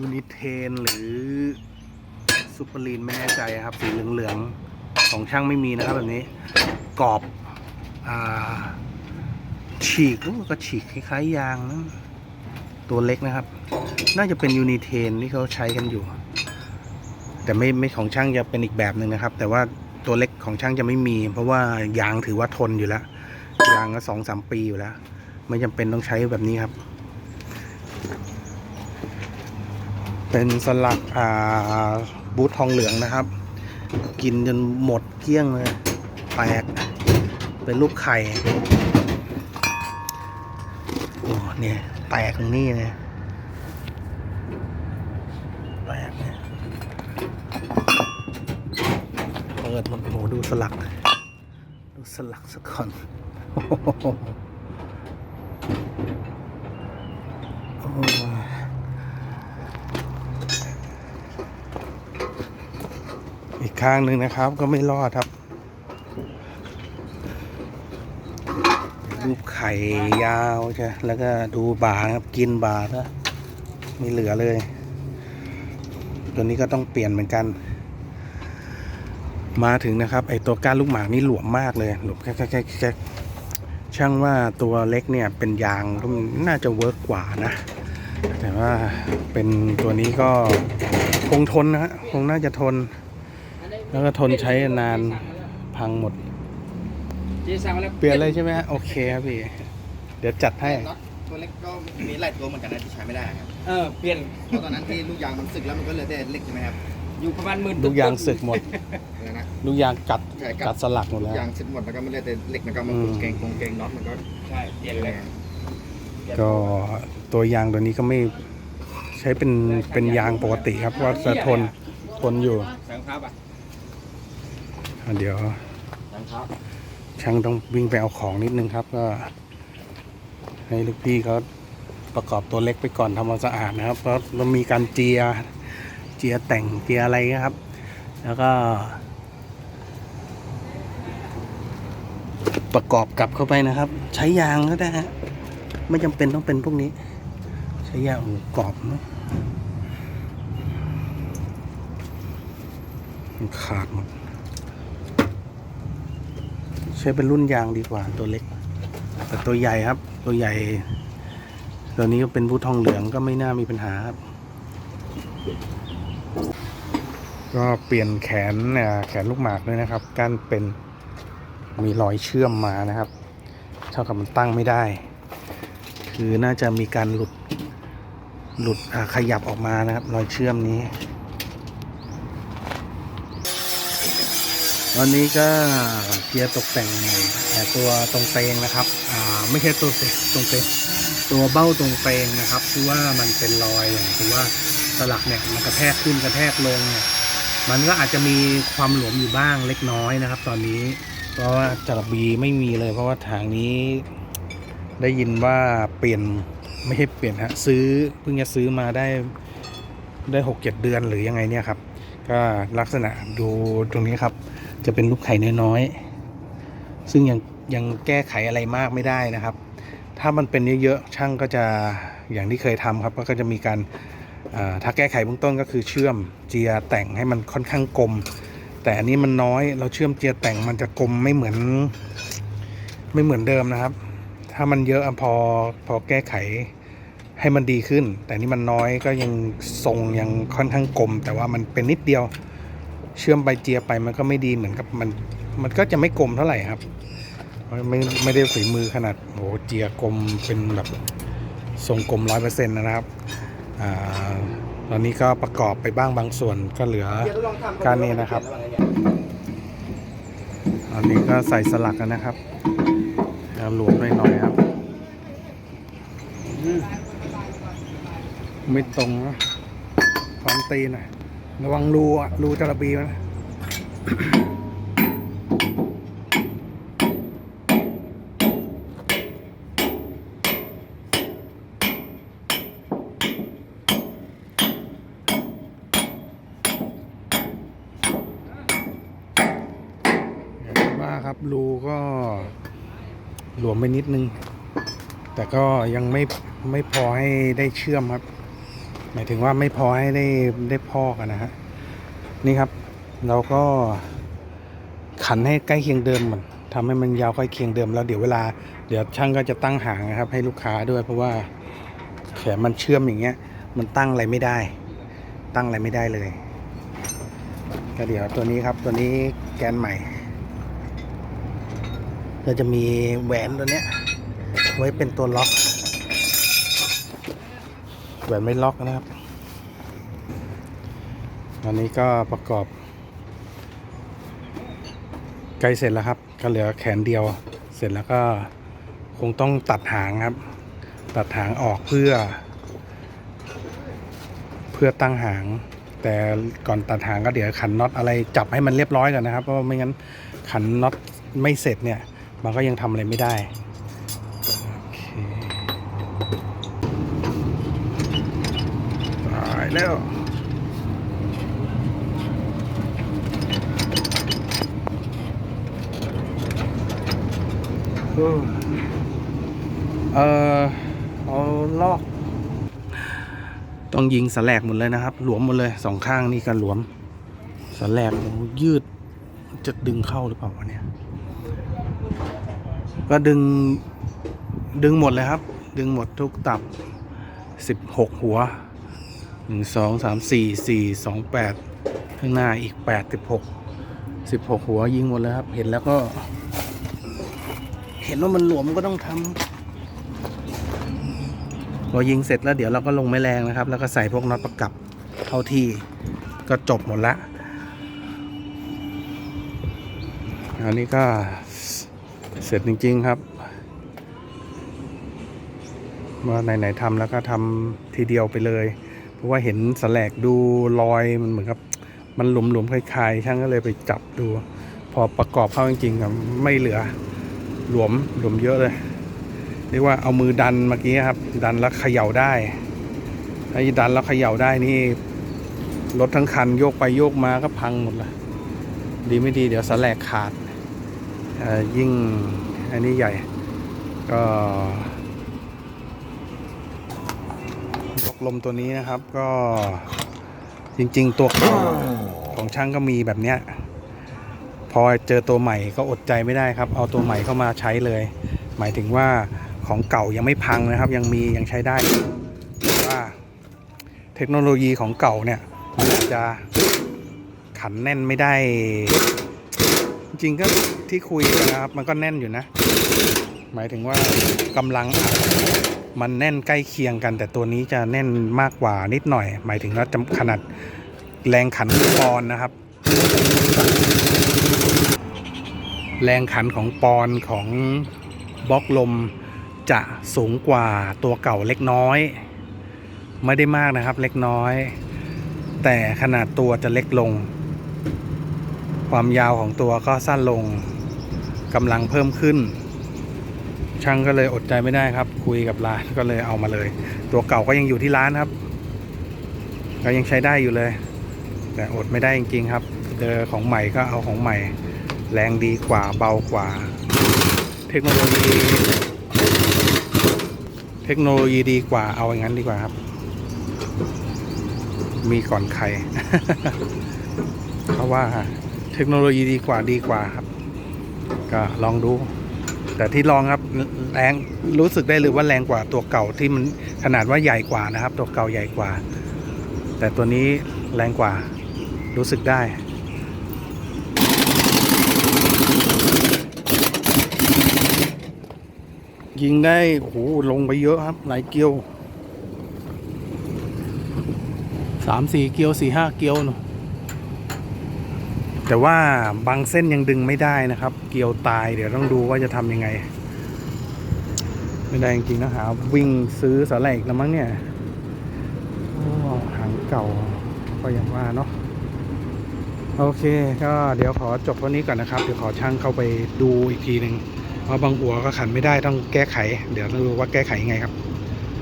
ยูนิเทนหรือซูเปอร์ลีนไม่แน่ใจครับ สีเหลืองๆของช่างไม่มีนะครับแบบนี้กรอบอฉีกก็ฉีกคล้ายๆยางนะตัวเล็กนะครับ น่าจะเป็นยูนิเทนที่เขาใช้กันอยู่ แต่ไม่ไม่ของช่างจะเป็นอีกแบบหนึ่งนะครับ แต่ว่าตัวเล็กของช่างจะไม่มี เพราะว่ายางถือว่าทนอยู่แล้ว ยางก็สองสามปีอยู่แล้ว ไม่จำเป็นต้องใช้แบบนี้ครับ เป็นสลักอ่าบูททองเหลืองนะครับ กินจนหมดเกลี้ยงเลยแตกเป็นรูปไข่โอ้เนี่ยแตกตรงนี้เนี่ยแตกเนี่ยเปิดมันโอ้โหดูสลัก ดูสลักสักคนโอ้โหโอ้ อีกข้างหนึ่งนะครับ ก็ไม่รอดครับรูปไข่ยาวใช่แล้วก็ดูบาครับกินบาก็ไม่เหลือเลย ตัวนี้ก็ต้องเปลี่ยนเหมือนกัน มาถึงนะครับ ไอตัวก้านลูกหมากนี่หลวมมากเลยหลวมแค่แค่แค่แค่ช่างว่าตัวเล็กเนี่ยเป็นยางก็น่าจะเวิร์กกว่านะ แต่ว่าเป็นตัวนี้ก็คงทนนะฮะคงน่าจะทน แล้วก็ทนใช้นานพังหมด เจ๊สั่งมาแล้วเปลี่ยนเลยใช่ไหมฮะโอเคครับพี่ เดี๋ยวจัดให้ น็อตตัวเล็กก็มีหลายตัวเหมือนกันนะที่ใช้ไม่ได้ครับเออเปลี่ยนเพราะตอนนั้นที่ลูกยางมันสึกแล้วมันก็เหลือแต่เล็กใช่ไหมครับอยู่ประมาณหมื่นลูกยางสึกหมด อะไรนะ ลูกยางกัดใช่กัดสลักหมดแล้ว ยางสึกหมดแล้วก็ไม่เหลือแต่เล็กมันก็มาอืมกงเกงกงเกงน็อตมันก็ใช่เปลี่ยนเลยก็ตัวยางตัวนี้ก็ไม่ใช้เป็นเป็นยางปกติครับว่าจะทนทนอยู่สังครับอะอะ เดี๋ยวสังครับช่างต้องวิ่งไปเอาของนิดนึงครับ ก็ให้ลูกพี่เขาประกอบตัวเล็กไปก่อนทำความสะอาดนะครับ เพราะมันมีการเจียเจียแต่งเจียอะไรนะครับ แล้วก็ ประกอบกลับเข้าไปนะครับ ใช้ยางก็ได้ฮะไม่จำเป็นต้องเป็นพวกนี้ ใช้ยางโอ้โหกรอบเนอะมันขาดหมด ใช้เป็นรุ่นยางดีกว่าตัวเล็ก แต่ตัวใหญ่ครับ ตัวใหญ่ ตัวนี้ก็เป็นผู้ทองเหลืองก็ไม่น่ามีปัญหาครับ ก็เปลี่ยนแขนแขนลูกหมากด้วยนะครับก้านเป็นมีรอยเชื่อมมานะครับ เท่ากับมันตั้งไม่ได้ คือน่าจะมีการหลุดหลุดขยับออกมานะครับ รอยเชื่อมนี้ วันนี้ก็เกียร์ตกแต่งแต่ตัวตรงเตงนะครับอ่าไม่ใช่ตัวเตตรงเตงตัวเบ้าตรงเตงนะครับคือว่ามันเป็นรอยอย่างคือว่าสลักเนี่ยมันกระแทกขึ้นกระแทกลงเนี่ยมันก็อาจจะมีความหลวมอยู่บ้างเล็กน้อยนะครับ ตอนนี้เพราะว่าจระบีไม่มีเลย เพราะว่าทางนี้ได้ยินว่าเปลี่ยนไม่ใช่เปลี่ยนฮะซื้อเพิ่งจะซื้อมาได้ได้หกเจ็ดเดือนหรือยังไงเนี่ยครับ ก็ลักษณะดูตรงนี้ครับ จะเป็นลูกไข่น้อยๆ ซึ่งยังยังแก้ไขอะไรมากไม่ได้นะครับ ถ้ามันเป็นเยอะๆช่างก็จะอย่างที่เคยทำครับ ก็จะมีการถ้าแก้ไขเบื้องต้นก็คือเชื่อมเจียแต่งให้มันค่อนข้างกลม แต่อันนี้มันน้อยเราเชื่อมเจียแต่งมันจะกลมไม่เหมือน ไม่เหมือนเดิมนะครับ ถ้ามันเยอะอะพอพอแก้ไขให้มันดีขึ้น แต่นี่มันน้อยก็ยังทรงยังค่อนข้างกลม แต่ว่ามันเป็นนิดเดียว เชื่อมไปเจียไปมันก็ไม่ดีเหมือนกับมัน มันก็จะไม่กลมเท่าไหร่ครับไม่ไม่ได้ฝีมือขนาดโหเจียกลมเป็นแบบทรงกลมร้อยเปอร์เซ็นต์นะครับอ่าตอนนี้ก็ประกอบไปบ้างบางส่วนก็เหลือการนี้นะครับตอนนี้ก็ใส่สลักกันนะครับแล้วหลวมหน่อยๆครับ ไม่ตรงนะความตีหน่อย ระวังรูอะรูจระบีมันนะอย่างที่ว่าครับรูก็หลวมไปนิดนึง แต่ก็ยังไม่ไม่พอให้ได้เชื่อมครับ หมายถึงว่าไม่พอให้ได้ได้พอกนะฮะนี่ครับ เราก็ขันให้ใกล้เคียงเดิมมันทำให้มันยาวใกล้เคียงเดิมแล้วเดี๋ยวเวลาเดี๋ยวช่างก็จะตั้งหางนะครับ ให้ลูกค้าด้วยเพราะว่าแขนมันเชื่อมอย่างเงี้ย มันตั้งอะไรไม่ได้ ตั้งอะไรไม่ได้เลยก็เดี๋ยวตัวนี้ครับตัวนี้แกนใหม่ก็จะมีแหวนตัวเนี้ยไว้เป็นตัวล็อก แหวนไม่ล็อกนะครับ อันนี้ก็ประกอบใกล้เสร็จแล้วครับ ก็เหลือแขนเดียว เสร็จแล้วก็คงต้องตัดหางครับ ตัดหางออกเพื่อ เพื่อตั้งหาง แต่ก่อนตัดหางก็เดี๋ยวขันน็อตอะไรจับให้มันเรียบร้อยก่อนนะครับ เพราะไม่งั้นขันน็อตไม่เสร็จเนี่ย มันก็ยังทำอะไรไม่ได้ โอเคตาย แล้วเออเอาลอก ต้องยิงสแลกหมดเลยนะครับ หลวมหมดเลยสองข้างนี่ก็หลวมสแลกยืด จะดึงเข้าหรือเปล่าวะเนี่ย ก็ดึงดึงหมดเลยครับ ดึงหมดทุกตับสิบหกหัว หนึ่งสองสามสี่สี่สองแปดข้างหน้าอีกแปดสิบหกสิบหกหัวยิงหมดเลยครับ เห็นแล้วก็ เห็นว่ามันหลวมก็ต้องทำพอยิงเสร็จแล้วเดี๋ยวเราก็ลงแม่แรงนะครับ แล้วก็ใส่พวกน็อตประกับเข้าที่ก็จบหมดละอันนี้ก็เสร็จจริง ๆครับว่าไหนๆทำแล้วก็ทำทีเดียวไปเลย เพราะว่าเห็นสแลกดูรอยมันเหมือนกับ มันหลวมๆคล้ายๆ ช่างก็เลยไปจับดู พอประกอบเข้าจริงๆครับไม่เหลือหลวมหลวมเยอะเลยเรียกว่าเอามือดันเมื่อกี้ครับ ดันแล้วเขย่าได้ถ้าดันแล้วเขย่าได้นี่รถทั้งคันโยกไปโยกมาก็พังหมดเลยดีไม่ดีเดี๋ยวสแลกขาดยิ่งอันนี้ใหญ่ก็ บล็อกลมตัวนี้นะครับ ก็จริง ๆ ตัวของช่างก็มีแบบเนี้ยพอเจอตัวใหม่ก็อดใจไม่ได้ครับ เอาตัวใหม่เข้ามาใช้เลย หมายถึงว่าของเก่ายังไม่พังนะครับ ยังมียังใช้ได้แต่ว่าเทคโนโลยีของเก่าเนี่ยมันอาจจะขันแน่นไม่ได้ จริงๆก็ที่คุยนะครับ มันก็แน่นอยู่นะ หมายถึงว่ากำลัง มันแน่นใกล้เคียงกัน แต่ตัวนี้จะแน่นมากกว่านิดหน่อย หมายถึงว่าจำขนาดแรงขันปอนนะครับ แรงขันของปอนของบล็อกลมจะสูงกว่าตัวเก่าเล็กน้อย ไม่ได้มากนะครับเล็กน้อย แต่ขนาดตัวจะเล็กลง ความยาวของตัวก็สั้นลงกำลังเพิ่มขึ้น ช่างก็เลยอดใจไม่ได้ครับ คุยกับร้านก็เลยเอามาเลย ตัวเก่าก็ยังอยู่ที่ร้านครับก็ยังใช้ได้อยู่เลย แต่อดไม่ได้จริงๆครับ เจอของใหม่ก็เอาของใหม่ แรงดีกว่าเบากว่า เทคโนโลยีเทคโนโลยีดีกว่าเอาอย่างนั้นดีกว่าครับ มีก่อนใครเขาว่าเทคโนโลยีดีกว่าดีกว่าครับ ก็ลองดู แต่ที่ลองครับแรงรู้สึกได้เลยว่าแรงกว่าตัวเก่าที่มันขนาดว่าใหญ่กว่านะครับ ตัวเก่าใหญ่กว่า แต่ตัวนี้แรงกว่ารู้สึกได้ยิงได้โอ้โหลงไปเยอะครับ หลายเกียวสามสี่เกียวสี่ห้าเกียวเนอะ แต่ว่าบางเส้นยังดึงไม่ได้นะครับ เกลียวตายเดี๋ยวต้องดูว่าจะทำยังไง ไม่ได้จริงๆนะหาวิ่งซื้อสาแหลกแล้วมั้งเนี่ยหางเก่าก็อย่างว่าเนาะโอเค ก็เดี๋ยวขอจบวันนี้ก่อนนะครับ เดี๋ยวขอช่างเข้าไปดูอีกทีหนึ่งเพราะบางหัวก็ขันไม่ได้ต้องแก้ไข เดี๋ยวต้องดูว่าแก้ไขยังไงครับ